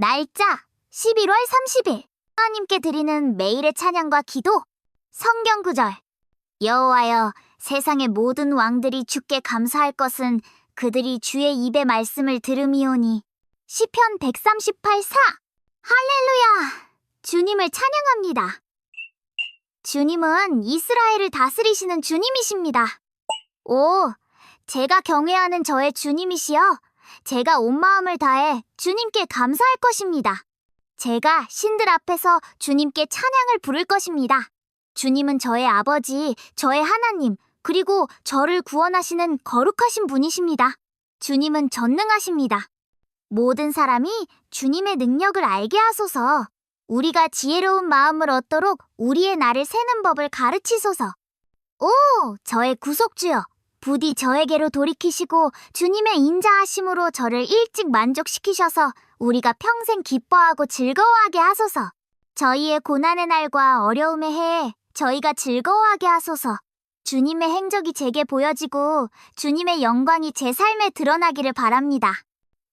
날짜 11월 30일. 하나님께 드리는 매일의 찬양과 기도 성경 구절. 여호와여 세상의 모든 왕들이 주께 감사할 것은 그들이 주의 입의 말씀을 들음이오니. 시편 138, 4 할렐루야! 주님을 찬양합니다. 주님은 이스라엘을 다스리시는 주님이십니다. 오 제가 경외하는 저의 주님이시여 제가 온 마음을 다해 주님께 감사할 것입니다. 제가 신들 앞에서 주님께 찬양을 부를 것입니다. 주님은 저의 아버지, 저의 하나님, 그리고 저를 구원하시는 거룩하신 분이십니다. 주님은 전능하십니다. 모든 사람이 주님의 능력을 알게 하소서. 우리가 지혜로운 마음을 얻도록 우리의 날을 세는 법을 가르치소서. 오, 저의 구속주여, 부디 저에게로 돌이키시고 주님의 인자하심으로 저를 일찍 만족시키셔서 우리가 평생 기뻐하고 즐거워하게 하소서. 저희의 고난의 날과 어려움의 해에 저희가 즐거워하게 하소서. 주님의 행적이 제게 보여지고 주님의 영광이 제 삶에 드러나기를 바랍니다.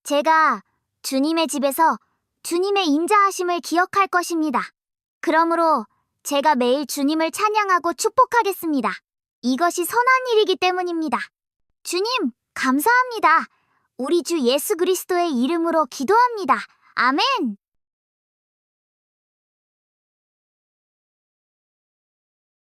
제가 주님의 집에서 주님의 인자하심을 기억할 것입니다. 그러므로 제가 매일 주님을 찬양하고 축복하겠습니다. 이것이 선한 일이기 때문입니다. 주님, 감사합니다. 우리 주 예수 그리스도의 이름으로 기도합니다. 아멘.